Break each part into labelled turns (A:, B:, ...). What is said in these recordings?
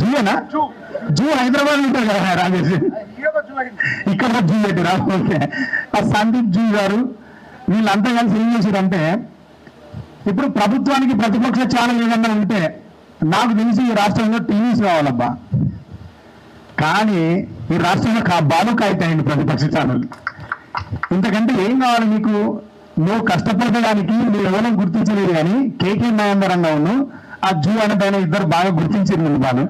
A: జూయేనా? Zoo. Hyderabad ఉంటుంది కదా రాజేష్. ఇక్కడ జూ పెట్టిరా ఓకే. ఆ సందీప్ జూ గారు వీళ్ళంతా కలిసి ఏం చేశారంటే ఇప్పుడు ప్రభుత్వానికి ప్రతిపక్ష ఛానల్ ఏదన్నా ఉంటే నాకు తెలిసి ఈ రాష్ట్రంలో టీవీస్ కావాలబ్బా. కానీ ఈ రాష్ట్రంలో కా బాలు కాయితాయండి ప్రతిపక్ష ఛానల్. ఇంతకంటే ఏం కావాలి మీకు? నువ్వు కష్టపడడానికి నువ్వు ఎవరో గుర్తించలేదు కానీ కేకే మహేందర్ అన్నవును ఆ జూ అనే పైన ఇద్దరు బాగా గుర్తించింది వాళ్ళు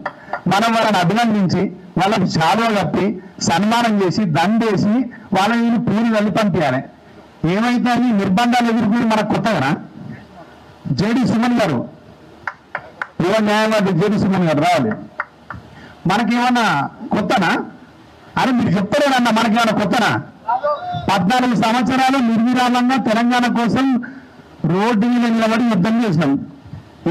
A: మనం వాళ్ళని అభినందించి వాళ్ళకి శాలువ కప్పి సన్మానం చేసి దండేసి వాళ్ళని పూరి వెళ్ళి పంపించాలి. ఏమైతే అని నిర్బంధాలు ఎదుర్కొని మనకు కొత్తగా జేడి సుమన్ గారు. యువ న్యాయవాది జేడి సుమన్ గారు? రావాలి. మనకేమన్నా కొత్తనా? అని మీరు చెప్తారేనన్నా మనకేమన్నా కొత్తనా? పద్నాలుగు సంవత్సరాలు నిర్విరామంగా తెలంగాణ కోసం రోడ్డు మీద నిలబడి యుద్ధం చేసినాం.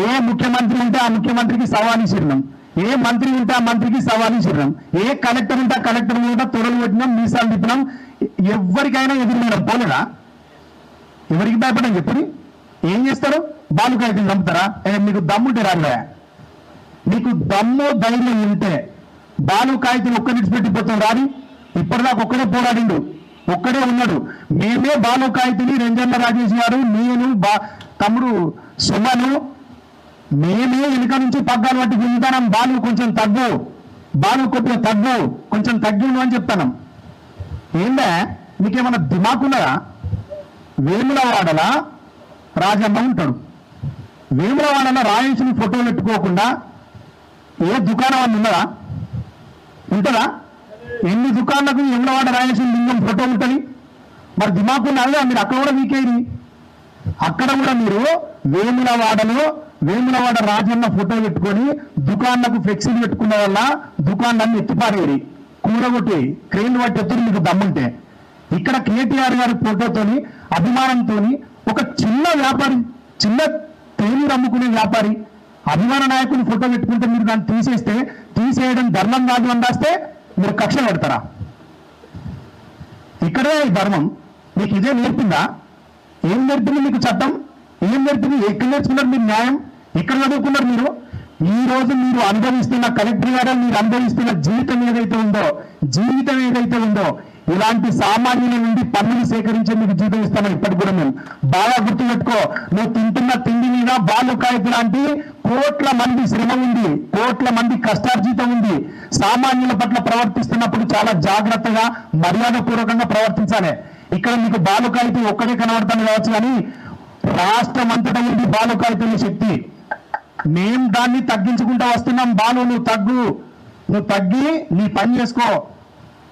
A: ఏ ముఖ్యమంత్రి ఉంటే ఆ ముఖ్యమంత్రికి సవాల్ ఇచ్చినాం ఏ మంత్రి ఉంటే ఆ మంత్రికి సవాల్ ఇచ్చినాం ఏ కలెక్టర్ ఉంటే ఆ కలెక్టర్ మీద తొడలు పెట్టినాం మీసాలు తిప్పినాం. ఎవరికైనా ఎదురు పోలేదా ఎవరికి భయపడని చెప్పండి. ఏం చేస్తారు? బాలుకాయలు చంపుతారా? మీకు దమ్ముంటే రాలే మీకు దమ్ము ధైర్యం ఉంటే బాలు కాగితం ఒక్క విడిచిపెట్టిపోతాం రాని? ఇప్పటిదాకా ఒక్కడే పోరాడిండు. ఒక్కడే ఉన్నాడు. మేమే బాలు కాగితని రెంజన్న రాజేష్ గారు నేను బా తమ్ముడు సుమను మేమే వెనుక నుంచి పగ్గాలు పట్టి గుంజుతానం బాలు కొంచెం తగ్గు. బాలు కొద్దిగా తగ్గు. కొంచెం తగ్గిండు అని చెప్తాను. ఏందా? నీకేమన్నా దిమాకున్నదా వేములవాడల రాజమ్మ ఉంటాడు. వేములవాడల రాయించిన ఫోటో పెట్టుకోకుండా ఏ దుకాణం అని ఉన్నదా? ఉంటుందా? ఎన్ని దుకాణాలకు వేములవాడ రాయించిన లింగం ఫోటో ఉంటుంది? మరి దిమాకు మీరు అక్కడ కూడా మీకేది అక్కడ కూడా మీరు వేములవాడలో వేములవాడ రాజన్న ఫోటో పెట్టుకొని దుకాణాలకు ఫ్లెక్సీలు పెట్టుకున్న వల్ల దుకాణాన్ని ఎత్తిపారేది. కూరగొట్టి క్రెయిన్ వాటి ఎత్తుడు మీకు దమ్ముంటే. ఇక్కడ కేటీఆర్ గారి ఫోటోతోని అభిమానంతోని ఒక చిన్న వ్యాపారి చిన్న తేనీరు అమ్ముకునే వ్యాపారి అభిమాన నాయకుని ఫోటో పెట్టుకుంటే మీరు దాన్ని తీసేస్తే తీసేయడం ధర్మం కాదు అని రాస్తే మీరు కక్ష పెడతారా ఇక్కడే ధర్మం. మీకు ఇదే నేర్పిందా? ఏం నేర్పింది మీకు చట్టం? ఏం నేర్పింది? ఎక్కడ నేర్చుకున్నారు మీరు న్యాయం? ఎక్కడ చదువుకున్నారు మీరు? ఈ రోజు మీరు అనుభవిస్తున్న కలెక్టర్ గారు మీరు అనుభవిస్తున్న జీవితం ఏదైతే ఉందో జీవితం ఏదైతే ఉందో ఇలాంటి సామాన్యుల నుండి పన్నులు సేకరించే మీకు జీతం ఇస్తాను ఇప్పటికి కూడా మేము బాగా గుర్తుపెట్టుకో. నువ్వు తింటున్న తిండి మీద బాలు లాంటి కోట్ల మంది శ్రమ ఉంది కోట్ల మంది కష్టార్జితం ఉంది. సామాన్యుల పట్ల ప్రవర్తిస్తున్నప్పుడు చాలా జాగ్రత్తగా మర్యాదపూర్వకంగా ప్రవర్తించాలి. ఇక్కడ మీకు బాలు ఒక్కడే కనబడతాను కావచ్చు కానీ రాష్ట్రం అంతటా ఉంది బాలు శక్తి. మేం దాన్ని తగ్గించుకుంటూ వస్తున్నాం బాలు నువ్వు తగ్గు. నువ్వు తగ్గి నీ పని చేసుకో.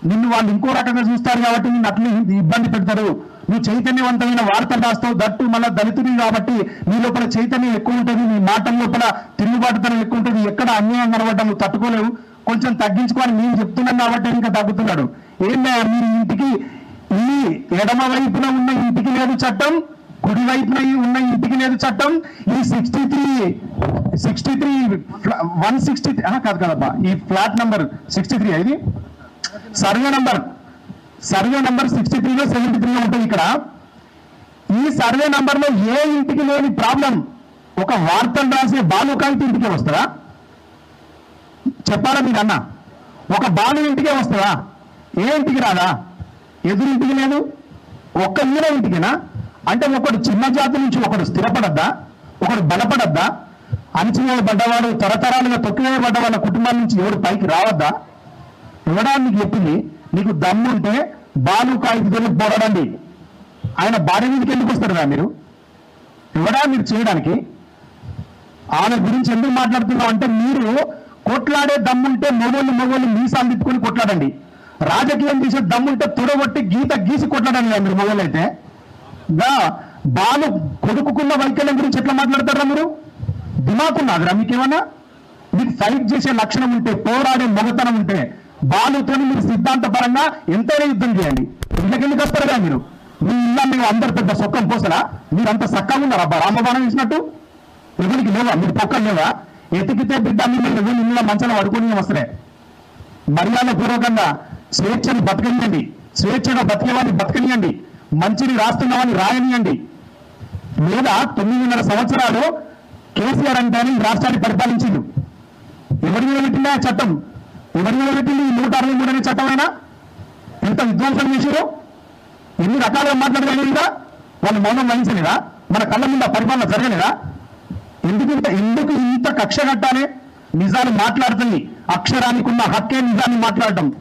A: నిన్ను వాళ్ళు ఇంకో రకంగా చూస్తారు కాబట్టి నిన్ను అట్లు ఇబ్బంది పెడతారు. నువ్వు చైతన్యవంతమైన వార్తలు రాస్తావు. దట్టు మళ్ళీ దళితుని కాబట్టి నీ లోపల చైతన్యం ఎక్కువ ఉంటుంది. నీ మాటల లోపల తిరుగుబాటుతనం ఎక్కువ ఉంటుంది. ఎక్కడ అన్యాయం కనబడ్డా నువ్వు తట్టుకోలేవు. కొంచెం తగ్గించుకోని నేను చెప్తున్నాను కాబట్టి ఇంకా తగ్గుతున్నాడు. ఏంటంటే మీరు ఇంటికి? ఈ ఎడమ వైపున ఉన్న ఇంటికి లేదు చట్టం. కుడి వైపున ఉన్న ఇంటికి లేదు చట్టం. ఈ sixty three sixty three one sixty కాదు కదబ్బా. ఈ ఫ్లాట్ నంబర్ సిక్స్టీ త్రీ ఇది? Survey number survey number sixty త్రీలో సెవెంటీ త్రీలో ఉంటుంది ఇక్కడ. ఈ సర్వే నంబర్లో ఏ ఇంటికి లేని ప్రాబ్లం ఒక వార్తలు రాసే బాలుకాంతి ఇంటికే వస్తుందా? చెప్పాలా మీరు అన్న? ఒక బాలు ఇంటికే వస్తుందా? ఏ ఇంటికి రాదా? ఎదురింటికి లేదు. ఒక్క మీద ఇంటికినా? అంటే ఒకడు చిన్న జాతి నుంచి ఒకడు స్థిరపడద్దా? ఒకడు బలపడద్దా? అణచివేయబడ్డవాడు తరతరాలుగా తొక్కివేయబడ్డ వాళ్ళ కుటుంబాల నుంచి ఎవడు పైకి రావద్దా? ఇవ్వడానికి చెప్పింది. నీకు దమ్ముంటే బాలు కాగితం పోరాడండి. ఆయన భార్య మీదకి ఎందుకు వస్తారుగా మీరు? ఇవ్వడా మీరు చేయడానికి. ఆమె గురించి ఎందుకు మాట్లాడుతున్నాం అంటే మీరు కొట్లాడే దమ్ముంటే మొగోళ్ళు మొగోళ్ళు మీసాలు తిప్పుకొని కొట్లాడండి. రాజకీయం చేసే దమ్ముంటే తొడగొట్టి గీత గీసి కొట్లాడండి మీరు మొగోళ్ళు అయితే. గా బాలు కొడుకుకున్న వైకల్యం గురించి ఎట్లా మాట్లాడతారా మీరు? దిమాకున్నాదిరా మీకేమన్నా? మీకు ఫైట్ చేసే లక్షణం ఉంటే పోరాడే మొగతనం ఉంటే బాలుతో మీరు సిద్ధాంతపరంగా ఎంతైనా యుద్ధం చేయండి. ఇళ్ళకెళ్ళి వస్తారుగా మీరు? మీ ఇళ్ళ మేము అందరు పెద్ద సొక్కం పోసలా? మీరు అంత సక్కగా ఉన్నారు? అబ్బా రామబాణం ఇచ్చినట్టు ఎవరికి లేవా? మీరు పక్కన లేవా? ఎతికితే బిడ్డ మిమ్మల్ని ఎవరు ఇళ్ళ మంచాల పడుకొని వస్తారే మర్యాద పూర్వకంగా స్వేచ్ఛను బతకనియండి. స్వేచ్ఛగా బతికేవాడిని బతకనియండి. మంచిని రాస్తున్నామని రాయనియండి. లేదా తొమ్మిదిన్నర సంవత్సరాలు కేసీఆర్ అంటే రాష్ట్రాన్ని పరిపాలించిండు. ఎవరి మీద పెట్టింది ఆ చట్టం? ఎవరి మీద పెట్టింది ఈ నూట అరవై మూడు అనే ఎంత విధ్వంసం చేశారు ఎన్ని రకాలుగా మాట్లాడగలిగిందా వాళ్ళు మౌనం వహించలేదా? మన కళ్ళ ముందు పరిపాలన జరగలేదా? ఎందుకు ఇంత ఎందుకు ఇంత కక్ష కట్టాలి? నిజాలు మాట్లాడుతుంది. అక్షరానికి ఉన్న హక్కే నిజాన్ని మాట్లాడటం.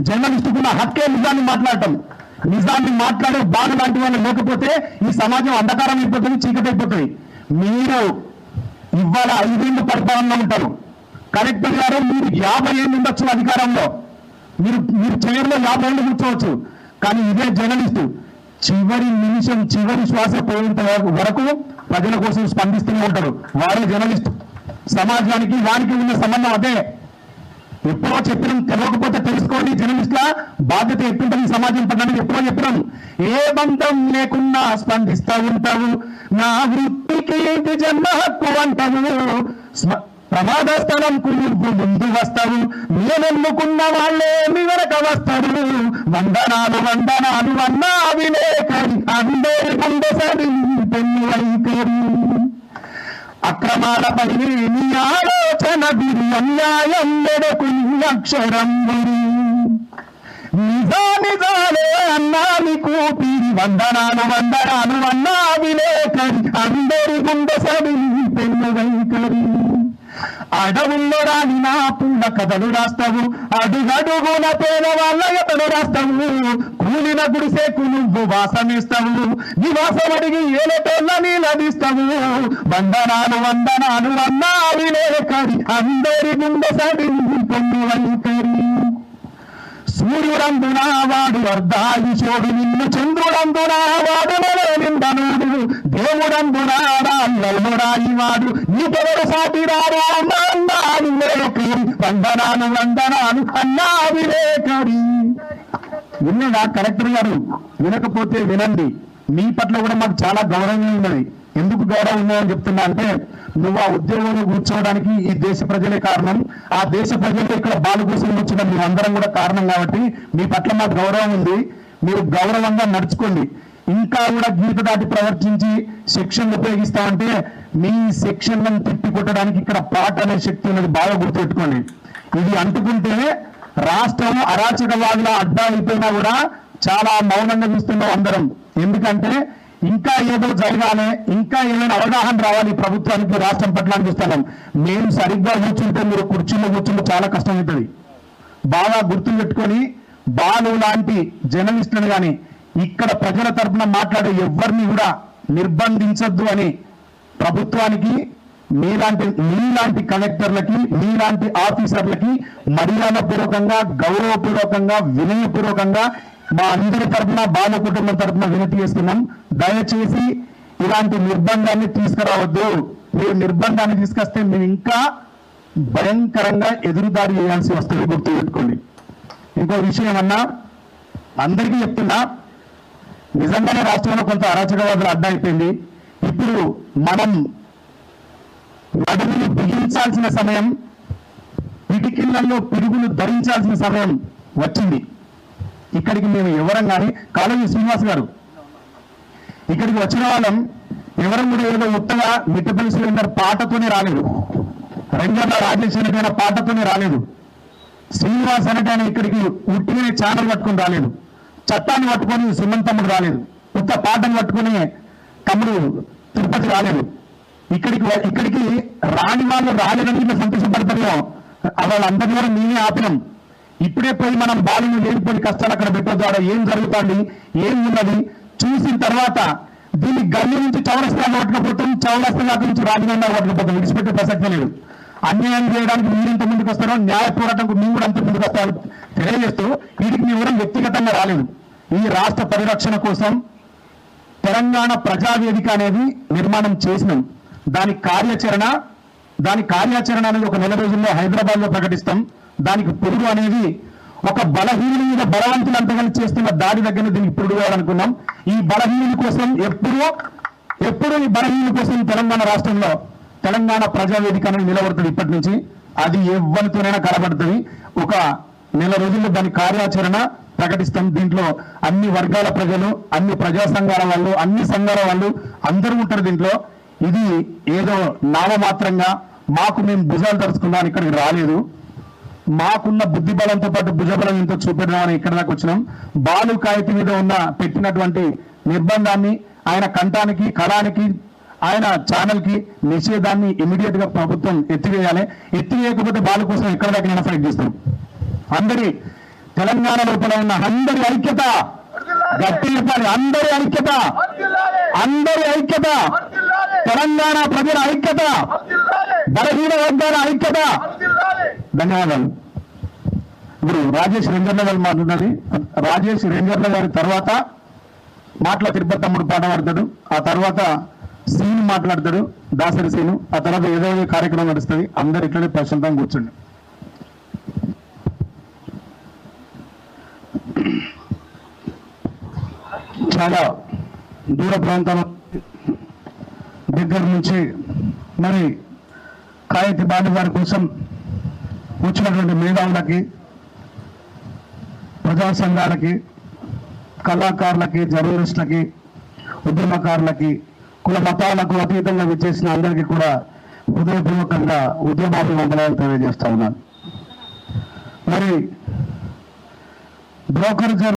A: జర్నలిస్టుకున్న హక్కే నిజాన్ని మాట్లాడటం. నిజాన్ని మాట్లాడే బాధ లాంటి వాళ్ళు లేకపోతే ఈ సమాజం అంధకారం అయిపోతుంది చీకటి అయిపోతుంది. మీరు ఇవాళ ఐదేళ్ళు పరిపాలనలో ఉంటారు. కలెక్టర్ గారు మీరు యాభై ఏళ్ళు ఉండొచ్చు అధికారంలో. మీరు మీరు చైర్లో యాభై ఏళ్ళు కూర్చోవచ్చు. కానీ ఇదే జర్నలిస్టు. చివరి నిమిషం చివరి శ్వాస పోయేంత వరకు ప్రజల కోసం స్పందిస్తూనే ఉంటారు. వారే జర్నలిస్ట్. సమాజానికి వారికి ఉన్న సంబంధం అదే. ఎప్పుడో చెప్పినాం తెలియకపోతే తెలుసుకోండి జర్నలిస్ట్ల బాధ్యత ఎట్టుంటుంది సమాజం పట్ల ఎప్పుడో చెప్పినాం ఏ బంధం లేకున్నా స్పందిస్తూ ఉంటావు నా వృత్తికి ఇది జన్మ హక్కు అంటావు. ప్రమాద స్థలంకు నువ్వు ముందు వస్తావు నేనెన్నుకున్న వాళ్ళే మీ వెనక వస్తారు వందనాలు వందనాలు అన్నా విలేకరి అందరి గుండె సరి పెన్ను అక్రమాలపై నీ ఆలోచన గురి అన్యాయం మెడకు నీ అక్షరం గురి నిజా నిజాలే అన్నా నీకు తీరి వందనాలు వందనాలు అన్నా విలేకరి అందరి గుండె సరి పెన్ను వైఖరి అడవుల్లో రాని నా పుల్ల కథలు రాస్తావు. అడుగడుగున పేదవాళ్ళ కథలు రాస్తావు. కూలిన గుడిసేకు నువ్వు వాసమిస్తావు. నివాసం అడిగి ఏలటోళ్ళ నీలదిస్తావు వందనాలు వందనాలు అన్నా విలేకరి అందరి గుండె సరి పొన్ను వైఖరి సూర్యుడందునావాడు అర్ధాయుషోడు నిన్ను చంద్రుడందునావాడు నిండనుడు నిందనుడు వాడు. నీకెవరు సాటి రారు వందనాను వందనాలు వందనాలు అన్నా విలేకరి విన్నదా కలెక్టర్ గారు వినకపోతే వినండి. మీ పట్ల కూడా మాకు చాలా గౌరవం ఉన్నది. ఎందుకు గౌరవం ఉన్నదని చెప్తున్నా అంటే నువ్వు ఆ ఉద్యోగంలో కూర్చోవడానికి ఈ దేశ ప్రజలే కారణం. ఆ దేశ ప్రజలు ఇక్కడ బాలు కోసం మీ అందరం కూడా కారణం కాబట్టి మీ పట్ల మా గౌరవం ఉంది. మీరు గౌరవంగా నడుచుకోండి. ఇంకా కూడా గీత దాటి ప్రవర్తించి సెక్షన్ ఉపయోగిస్తామంటే మీ సెక్షన్లను తిప్పి కొట్టడానికి ఇక్కడ పాట అనే శక్తి ఉన్నది. బాగా గుర్తుపెట్టుకోండి. ఇది అంటుకుంటే రాష్ట్రం అరాచకవాదుల అడ్డా అయిపోయినా కూడా చాలా మౌనంగా చూస్తున్నాం అందరం. ఎందుకంటే ఇంకా ఏదో జరగాలి ఇంకా ఏదైనా అవగాహన రావాలి ప్రభుత్వానికి రాష్ట్రం పట్ల అని మేము సరిగ్గా కూర్చుంటే మీరు కుర్చీలో కూర్చుంటే చాలా కష్టం అవుతుంది బాగా గుర్తు పెట్టుకొని బాలు లాంటి జర్నలిస్టులను కానీ ఇక్కడ ప్రజల తరపున మాట్లాడే ఎవరిని కూడా నిర్బంధించద్దు అని ప్రభుత్వానికి మీలాంటి మీలాంటి కలెక్టర్లకి మీలాంటి ఆఫీసర్లకి మర్యాదపూర్వకంగా గౌరవపూర్వకంగా వినయపూర్వకంగా మా అందరి తరపున బాల కుటుంబం తరపున వినతి చేస్తున్నాం. దయచేసి ఇలాంటి నిర్బంధాన్ని తీసుకురావద్దు. మీరు నిర్బంధాన్ని తీసుకొస్తే మేము ఇంకా భయంకరంగా ఎదురుదారి చేయాల్సి వస్తుంది. గుర్తు పెట్టుకోండి. ఇంకో విషయం అన్నా అందరికీ చెప్తున్నా నిజంగానే రాష్ట్రంలో కొంత అరాచకవాదులు అడ్డా ఇప్పుడు మనం నడుములు బిగించాల్సిన సమయం పిటికిళ్ళలో పిడుగులు ధరించాల్సిన సమయం వచ్చింది. ఇక్కడికి మేము ఎవరం కానీ కాలేజీ శ్రీనివాస్ గారు. ఇక్కడికి వచ్చిన వాళ్ళం ఎవరం కూడా ఏదో ఉత్తగా మిట్టపల్లి సిలిండర్ పాటతోనే రాలేదు. రంగన్న రాజేష్ పాటతోనే రాలేదు. శ్రీనివాస్ అనేటైన ఇక్కడికి ఉట్టిగానే ఛానల్ పట్టుకొని రాలేదు. చట్టాన్ని పట్టుకొని సుమంతమ్ముడు రాలేదు. ఉత్త పాటను పట్టుకొని తమ్ముడు తిరుపతి రాలేదు. ఇక్కడికి ఇక్కడికి రాని వాళ్ళు రాలేదని మేము సంతోషపడతామో. వాళ్ళందరినీ కూడా మేమే ఆపినాం. ఇప్పుడే పోయి మనం బాలుని లేనిపోయి కష్టాలు అక్కడ పెట్టొద్దు ద్వారా ఏం జరుగుతుంది? ఏం ఉన్నది? చూసిన తర్వాత దీన్ని గల్లి నుంచి చౌరస్తా పట్టుకపోతాం చౌరస్తా దాకా నుంచి రాజమండ్రి పట్టుకపోతాం విడిచిపెట్టే ప్రసక్తి లేదు. అన్యాయం చేయడానికి మీరు ఎంత ముందుకు వస్తారో న్యాయ పోరాటంకు మేము కూడా అంత ముందుకు వస్తారు తెలియజేస్తూ వీటికి మీ కూడా వ్యక్తిగతంగా రాలేదు. ఈ రాష్ట్ర పరిరక్షణ కోసం తెలంగాణ ప్రజావేదిక అనేది నిర్మాణం చేసినాం. దాని కార్యాచరణ దాని కార్యాచరణ అనేది ఒక నెల రోజుల్లో హైదరాబాద్లో ప్రకటిస్తాం. దానికి పొరుగు అనేది ఒక బలహీనుల మీద బలవంతులు అంతగా చేస్తున్న దాడి దగ్గర దీనికి పొరుగు అనుకున్నాం ఈ బలహీనుల కోసం ఎప్పుడూ ఎప్పుడు ఈ బలహీనుల కోసం తెలంగాణ రాష్ట్రంలో తెలంగాణ ప్రజావేదిక అనేది నిలబడుతుంది ఇప్పటి నుంచి. అది ఎవరితోనైనా కనబడుతుంది. ఒక నెల రోజుల్లో దాని కార్యాచరణ ప్రకటిస్తాం. దీంట్లో అన్ని వర్గాల ప్రజలు అన్ని ప్రజా సంఘాల వాళ్ళు అన్ని సంఘాల వాళ్ళు అందరూ ఉంటారు దీంట్లో. ఇది ఏదో నామమాత్రంగా మాకు మేము భుజాలు తరుచుకుందాం ఇక్కడికి రాలేదు. మాకున్న బుద్ధి బలంతో పాటు భుజబలం ఎంతో చూపెడదామని ఇక్కడ దాకా వచ్చినాం. బాలు కాగితం మీద ఉన్న పెట్టినటువంటి నిర్బంధాన్ని ఆయన కంఠానికి కళానికి ఆయన ఛానల్కి నిషేధాన్ని ఇమీడియట్గా ప్రభుత్వం ఎత్తివేయాలి. ఎత్తివేయకపోతే బాలు కోసం ఎక్కడ దాకా ఫైట్ చేస్తాం అందరి తెలంగాణ లోపల ఉన్న అందరి ఐక్యత గట్టి చెప్పాలి అందరి ఐక్యత అందరి ఐక్యత తెలంగాణ ప్రజల ఐక్యత బలహీన వర్గాల ఐక్యత ధన్యవాదాలు. ఇప్పుడు రాజేష్ రెంజర్ల గారు మాట్లాడాలి రాజేష్ రెంజర్ల గారి తర్వాత మాటల తిరుపతి తమ్ముడు పాట పాడతాడు. ఆ తర్వాత సీన్ మాట్లాడతాడు దాసరి సీను. ఆ తర్వాత ఏదో ఏదో కార్యక్రమం నడుస్తుంది. అందరు ఇట్లనే ప్రశాంతంగా కూర్చోండి. చాలా దూర ప్రాంతాల దగ్గర నుంచి మరి కాయతి బాండి వారి కోసం వచ్చినటువంటి మేధావులకి ప్రజా సంఘాలకి కళాకారులకి జర్నలిస్టులకి ఉద్యమకారులకి కుల మతాలకు అతీతంగా విచ్చేసిన అందరికీ కూడా హృదయపూర్వకంగా ఉద్యమాభివందనాలు తెలియజేస్తా ఉన్నాను. మరి బ్రోకర్